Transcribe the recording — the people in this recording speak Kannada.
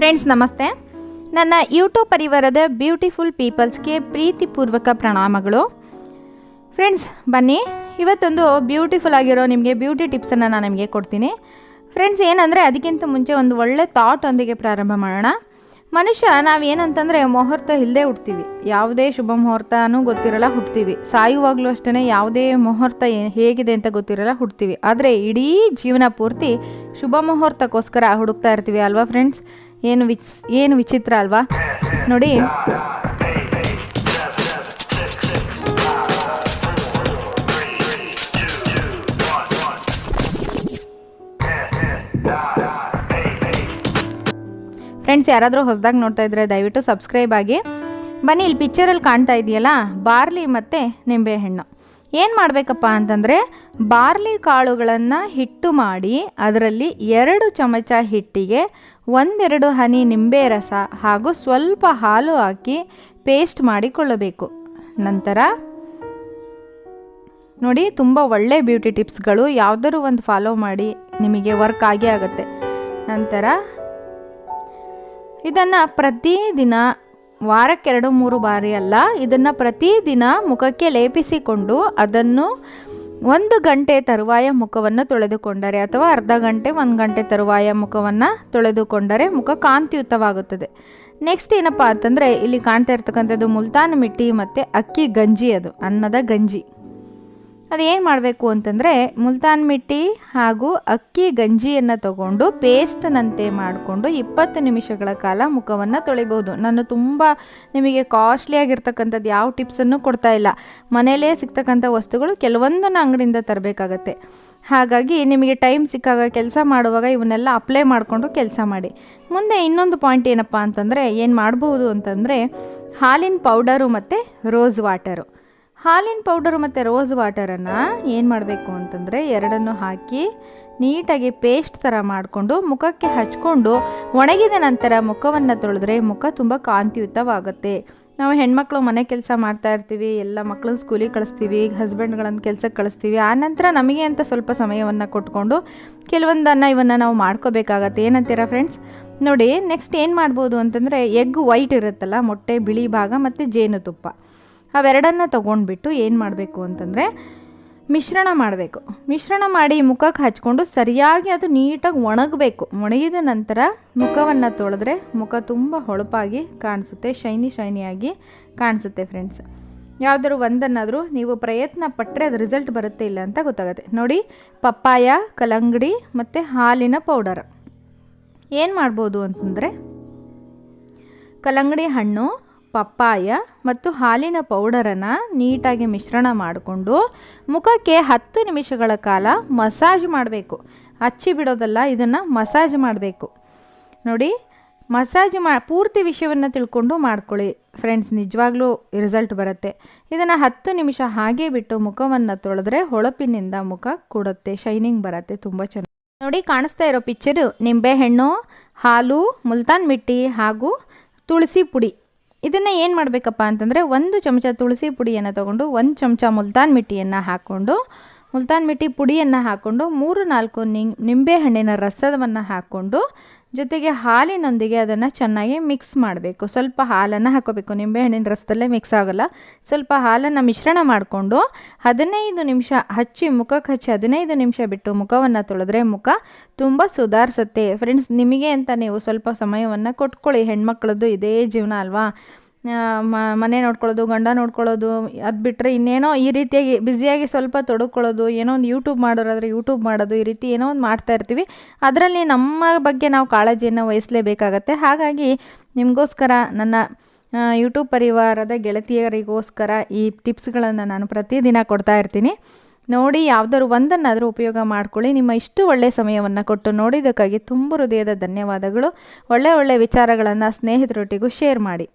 ಫ್ರೆಂಡ್ಸ್ ನಮಸ್ತೆ. ನನ್ನ ಯೂಟ್ಯೂಬ್ ಪರಿವಾರದ ಬ್ಯೂಟಿಫುಲ್ ಪೀಪಲ್ಸ್ಗೆ ಪ್ರೀತಿಪೂರ್ವಕ ಪ್ರಣಾಮಗಳು. ಫ್ರೆಂಡ್ಸ್ ಬನ್ನಿ. ಇವತ್ತೊಂದು ಬ್ಯೂಟಿಫುಲ್ ಆಗಿರೋ ನಿಮಗೆ ಬ್ಯೂಟಿ ಟಿಪ್ಸನ್ನು ನಾನು ನಿಮಗೆ ಕೊಡ್ತೀನಿ. ಫ್ರೆಂಡ್ಸ್ ಏನಂದರೆ ಅದಕ್ಕಿಂತ ಮುಂಚೆ ಒಂದು ಒಳ್ಳೆ ಥಾಟ್ ಒಂದಿಗೆ ಪ್ರಾರಂಭ ಮಾಡೋಣ. ಮನುಷ್ಯ ನಾವೇನಂತಂದರೆ ಮುಹೂರ್ತ ಇಲ್ಲದೆ ಹುಡ್ತೀವಿ ಯಾವುದೇ ಶುಭ ಮುಹೂರ್ತನೂ ಗೊತ್ತಿರಲ್ಲ ಹುಡ್ತೀವಿ ಸಾಯುವಾಗಲೂ ಅಷ್ಟೇ ಯಾವುದೇ ಮುಹೂರ್ತ ಹೇಗಿದೆ ಅಂತ ಗೊತ್ತಿರಲ್ಲ ಹುಡ್ತೀವಿ ಆದರೆ ಇಡೀ ಜೀವನ ಪೂರ್ತಿ ಶುಭ ಮುಹೂರ್ತಕ್ಕೋಸ್ಕರ ಹುಡುಕ್ತಾ ಇರ್ತೀವಿ ಅಲ್ವಾ ಫ್ರೆಂಡ್ಸ್ ಏನು ವಿಚ್, ಏನು ವಿಚಿತ್ರ ಅಲ್ವಾ? ನೋಡಿ. ಫ್ರೆಂಡ್ಸ್ ಯಾರಾದರೂ ಹೊಸದಾಗಿ ನೋಡ್ತಾ ಇದ್ರೆ ದಯವಿಟ್ಟು ಸಬ್ಸ್ಕ್ರೈಬ್ ಆಗಿ. ಬನ್ನಿ, ಇಲ್ಲಿ ಪಿಕ್ಚರಲ್ಲಿ ಕಾಣ್ತಾ ಇದೆಯಲ್ಲ, ಬಾರ್ಲಿ ಮತ್ತು ನಿಂಬೆಹಣ್ಣು ಏನು ಮಾಡಬೇಕಪ್ಪ ಅಂತಂದರೆ ಬಾರ್ಲಿ ಕಾಳುಗಳನ್ನು ಹಿಟ್ಟು ಮಾಡಿ ಅದರಲ್ಲಿ ಎರಡು ಚಮಚ ಹಿಟ್ಟಿಗೆ ಒಂದೆರಡು ಹನಿ ನಿಂಬೆ ರಸ ಹಾಗೂ ಸ್ವಲ್ಪ ಹಾಲು ಹಾಕಿ ಪೇಸ್ಟ್ ಮಾಡಿಕೊಳ್ಳಬೇಕು. ನಂತರ ನೋಡಿ ತುಂಬ ಒಳ್ಳೆ ಬ್ಯೂಟಿ ಟಿಪ್ಸ್ಗಳು ಯಾವುದಾದ್ರು ಒಂದು ಫಾಲೋ ಮಾಡಿ ನಿಮಗೆ ವರ್ಕ್ ಆಗೇ ಆಗುತ್ತೆ. ನಂತರ ಇದನ್ನು ಪ್ರತಿದಿನ ವಾರಕ್ಕೆರಡು ಮೂರು ಬಾರಿ ಅಲ್ಲ, ಇದನ್ನು ಪ್ರತಿದಿನ ಮುಖಕ್ಕೆ ಲೇಪಿಸಿಕೊಂಡು ಅದನ್ನು ಒಂದು ಗಂಟೆ ತರುವಾಯ ಮುಖವನ್ನು ತೊಳೆದುಕೊಂಡರೆ ಅಥವಾ ಅರ್ಧ ಗಂಟೆ, ಒಂದು ಗಂಟೆ ತರುವಾಯ ಮುಖವನ್ನು ತೊಳೆದುಕೊಂಡರೆ ಮುಖ ಕಾಂತಿಯುತವಾಗುತ್ತದೆ. ನೆಕ್ಸ್ಟ್ ಏನಪ್ಪ ಅಂತಂದರೆ, ಇಲ್ಲಿ ಕಾಣ್ತಾ ಇರ್ತಕ್ಕಂಥದ್ದು ಮುಲ್ತಾನ್ ಮಿಟ್ಟಿ ಮತ್ತು ಅಕ್ಕಿ ಗಂಜಿ ಅದು, ಅನ್ನದ ಗಂಜಿ. ಅದೇನು ಮಾಡಬೇಕು ಅಂತಂದರೆ ಮುಲ್ತಾನ್ ಮಿಟ್ಟಿ ಹಾಗೂ ಅಕ್ಕಿ ಗಂಜಿಯನ್ನು ತಗೊಂಡು ಪೇಸ್ಟ್ನಂತೆ ಮಾಡಿಕೊಂಡು ಇಪ್ಪತ್ತು ನಿಮಿಷಗಳ ಕಾಲ ಮುಖವನ್ನು ತೊಳಿಬೋದು ನಾನು ತುಂಬ ನಿಮಗೆ ಕಾಸ್ಟ್ಲಿ ಆಗಿರ್ತಕ್ಕಂಥದ್ದು ಯಾವ ಟಿಪ್ಸನ್ನು ಕೊಡ್ತಾ ಇಲ್ಲ. ಮನೆಯಲ್ಲೇ ಸಿಗ್ತಕ್ಕಂಥ ವಸ್ತುಗಳು ಕೆಲವೊಂದನ್ನು ಅಂಗಡಿಯಿಂದ ತರಬೇಕಾಗತ್ತೆ. ಹಾಗಾಗಿ ನಿಮಗೆ ಟೈಮ್ ಸಿಕ್ಕಾಗ ಕೆಲಸ ಮಾಡುವಾಗ ಇವನ್ನೆಲ್ಲ ಅಪ್ಲೈ ಮಾಡಿಕೊಂಡು ಕೆಲಸ ಮಾಡಿ. ಮುಂದೆ ಇನ್ನೊಂದು ಪಾಯಿಂಟ್ ಏನಪ್ಪ ಅಂತಂದರೆ ಏನು ಮಾಡ್ಬೋದು ಅಂತಂದರೆ ಹಾಲಿನ ಪೌಡರು ಮತ್ತು ರೋಸ್ ವಾಟರು. ಹಾಲಿನ ಪೌಡರು ಮತ್ತು ರೋಸ್ ವಾಟರನ್ನು ಏನು ಮಾಡಬೇಕು ಅಂತಂದರೆ ಎರಡನ್ನು ಹಾಕಿ ನೀಟಾಗಿ ಪೇಸ್ಟ್ ಥರ ಮಾಡಿಕೊಂಡು ಮುಖಕ್ಕೆ ಹಚ್ಕೊಂಡು ಒಣಗಿದ ನಂತರ ಮುಖವನ್ನು ತೊಳೆದ್ರೆ ಮುಖ ತುಂಬ ಕಾಂತಿಯುತವಾಗುತ್ತೆ. ನಾವು ಹೆಣ್ಮಕ್ಳು ಮನೆ ಕೆಲಸ ಮಾಡ್ತಾ ಇರ್ತೀವಿ, ಎಲ್ಲ ಮಕ್ಕಳನ್ನ ಸ್ಕೂಲಿಗೆ ಕಳಿಸ್ತೀವಿ ಹಸ್ಬೆಂಡ್ಗಳನ್ನು ಕೆಲಸಕ್ಕೆ ಕಳಿಸ್ತೀವಿ, ಆ ನಂತರ ನಮಗೆ ಅಂತ ಸ್ವಲ್ಪ ಸಮಯವನ್ನು ಕೊಟ್ಕೊಂಡು ಕೆಲವೊಂದನ್ನು ಇವನ್ನು ನಾವು ಮಾಡ್ಕೋಬೇಕಾಗತ್ತೆ. ಏನಂತೀರಾ ಫ್ರೆಂಡ್ಸ್ ನೋಡಿ ನೆಕ್ಸ್ಟ್ ಏನು ಮಾಡ್ಬೋದು ಅಂತಂದರೆ ಎಗ್ ವೈಟ್ ಇರುತ್ತಲ್ಲ, ಮೊಟ್ಟೆ, ಬಿಳಿ ಭಾಗ ಮತ್ತು ಜೇನುತುಪ್ಪ. ಅವೆರಡನ್ನ ತೊಗೊಂಡ್ಬಿಟ್ಟು ಏನು ಮಾಡಬೇಕು ಅಂತಂದರೆ ಮಿಶ್ರಣ ಮಾಡಬೇಕು. ಮಿಶ್ರಣ ಮಾಡಿ ಮುಖಕ್ಕೆ ಹಚ್ಕೊಂಡು ಸರಿಯಾಗಿ ಅದು ನೀಟಾಗಿ ಒಣಗಬೇಕು. ಒಣಗಿದ ನಂತರ ಮುಖವನ್ನು ತೊಳೆದ್ರೆ ಮುಖ ತುಂಬ ಹೊಳಪಾಗಿ ಕಾಣಿಸುತ್ತೆ, ಶೈನಿ ಶೈನಿಯಾಗಿ ಕಾಣಿಸುತ್ತೆ ಫ್ರೆಂಡ್ಸ್ ಯಾವುದಾದ್ರು ಒಂದನ್ನಾದರೂ ನೀವು ಪ್ರಯತ್ನ ಪಟ್ಟರೆ ಅದು ರಿಸಲ್ಟ್ ಬರುತ್ತೆ ಇಲ್ಲ ಅಂತ ಗೊತ್ತಾಗುತ್ತೆ. ನೋಡಿ, ಪಪ್ಪಾಯ ಕಲಂಗಡಿ ಮತ್ತು ಹಾಲಿನ ಪೌಡರ್ ಏನು ಮಾಡ್ಬೋದು ಅಂತಂದರೆ ಕಲಂಗಡಿ ಹಣ್ಣು ಪಪ್ಪಾಯ ಮತ್ತು ಹಾಲಿನ ಪೌಡರನ್ನು ನೀಟಾಗಿ ಮಿಶ್ರಣ ಮಾಡಿಕೊಂಡು ಮುಖಕ್ಕೆ ಹತ್ತು ನಿಮಿಷಗಳ ಕಾಲ ಮಸಾಜ್ ಮಾಡಬೇಕು. ಹಚ್ಚಿ ಬಿಡೋದಲ್ಲ, ಇದನ್ನು ಮಸಾಜ್ ಮಾಡಬೇಕು. ನೋಡಿ, ಮಸಾಜ್ ಮಾ, ಪೂರ್ತಿ ವಿಷಯವನ್ನು ತಿಳ್ಕೊಂಡು ಮಾಡ್ಕೊಳ್ಳಿ. ಫ್ರೆಂಡ್ಸ್, ನಿಜವಾಗ್ಲೂ ರಿಸಲ್ಟ್ ಬರುತ್ತೆ. ಇದನ್ನು ಹತ್ತು ನಿಮಿಷ ಹಾಗೆ ಬಿಟ್ಟು ಮುಖವನ್ನು ತೊಳೆದ್ರೆ ಹೊಳಪಿನಿಂದ ಮುಖ ಕೊಡುತ್ತೆ, ಶೈನಿಂಗ್ ಬರುತ್ತೆ, ತುಂಬ ಚೆನ್ನಾಗಿ ನೋಡಿ, ಕಾಣಿಸ್ತಾ ಇರೋ ಪಿಕ್ಚರು. ನಿಂಬೆಹಣ್ಣು, ಹಾಲು, ಮುಲ್ತಾನ್ ಮಿಟ್ಟಿ ಹಾಗೂ ತುಳಸಿ ಪುಡಿ. ಇದನ್ನು ಏನು ಮಾಡಬೇಕಪ್ಪ ಅಂತಂದರೆ ಒಂದು ಚಮಚ ತುಳಸಿ ಪುಡಿಯನ್ನು ತಗೊಂಡು ಒಂದು ಚಮಚ ಮುಲ್ತಾನ್ ಮಿಟ್ಟಿಯನ್ನು ಹಾಕ್ಕೊಂಡು ಮುಲ್ತಾನ್ ಮಿಟ್ಟಿ ಪುಡಿಯನ್ನು ಹಾಕ್ಕೊಂಡು ಮೂರು ನಾಲ್ಕು ನಿಂಬೆಹಣ್ಣಿನ ರಸವನ್ನು ಹಾಕ್ಕೊಂಡು ಜೊತೆಗೆ ಹಾಲಿನೊಂದಿಗೆ ಅದನ್ನು ಚೆನ್ನಾಗಿ ಮಿಕ್ಸ್ ಮಾಡಬೇಕು. ಸ್ವಲ್ಪ ಹಾಲನ್ನು ಹಾಕೋಬೇಕು. ನಿಂಬೆಹಣ್ಣಿನ ರಸದಲ್ಲೇ ಮಿಕ್ಸ್ ಆಗೋಲ್ಲ. ಸ್ವಲ್ಪ ಹಾಲನ್ನು ಮಿಶ್ರಣ ಮಾಡಿಕೊಂಡು ಹದಿನೈದು ನಿಮಿಷ ಹಚ್ಚಿ ಮುಖಕ್ಕೆ ಹಚ್ಚಿ ಹದಿನೈದು ನಿಮಿಷ ಬಿಟ್ಟು ಮುಖವನ್ನು ತೊಳೆದ್ರೆ ಮುಖ ತುಂಬ ಸುಧಾರಿಸುತ್ತೆ. ಫ್ರೆಂಡ್ಸ್ ನಿಮಗೆ ಅಂತ ನೀವು ಸ್ವಲ್ಪ ಸಮಯವನ್ನು ಕೊಟ್ಕೊಳ್ಳಿ. ಹೆಣ್ಮಕ್ಳದ್ದು ಇದೇ ಜೀವನ ಅಲ್ವಾ? ಮನೆ ನೋಡ್ಕೊಳ್ಳೋದು, ಗಂಡ ನೋಡ್ಕೊಳ್ಳೋದು, ಅದು ಬಿಟ್ಟರೆ ಇನ್ನೇನೋ ಈ ರೀತಿಯಾಗಿ ಬ್ಯುಸಿಯಾಗಿ ಸ್ವಲ್ಪ ತೊಡಕೊಳ್ಳೋದು, ಏನೋ ಒಂದು ಯೂಟ್ಯೂಬ್ ಮಾಡೋರಾದರೆ ಯೂಟ್ಯೂಬ್ ಮಾಡೋದು, ಈ ರೀತಿ ಏನೋ ಒಂದು ಮಾಡ್ತಾ ಇರ್ತೀವಿ. ಅದರಲ್ಲಿ ನಮ್ಮ ಬಗ್ಗೆ ನಾವು ಕಾಳಜಿಯನ್ನು ವಹಿಸಲೇಬೇಕಾಗತ್ತೆ. ಹಾಗಾಗಿ ನಿಮಗೋಸ್ಕರ ನನ್ನ ಯೂಟ್ಯೂಬ್ ಪರಿವಾರದ ಗೆಳತಿಯರಿಗೋಸ್ಕರ ಈ ಟಿಪ್ಸ್ಗಳನ್ನು ನಾನು ಪ್ರತಿದಿನ ಕೊಡ್ತಾ ಇರ್ತೀನಿ. ನೋಡಿ, ಯಾವುದಾದ್ರು ಒಂದನ್ನಾದರೂ ಉಪಯೋಗ ಮಾಡ್ಕೊಳ್ಳಿ. ನಿಮ್ಮ ಇಷ್ಟು ಒಳ್ಳೆಯ ಸಮಯವನ್ನು ಕೊಟ್ಟು ನೋಡಿದ್ದಕ್ಕಾಗಿ ತುಂಬ ಹೃದಯದ ಧನ್ಯವಾದಗಳು. ಒಳ್ಳೆ ಒಳ್ಳೆಯ ವಿಚಾರಗಳನ್ನು ಸ್ನೇಹಿತರೊಟ್ಟಿಗೂ ಶೇರ್ ಮಾಡಿ.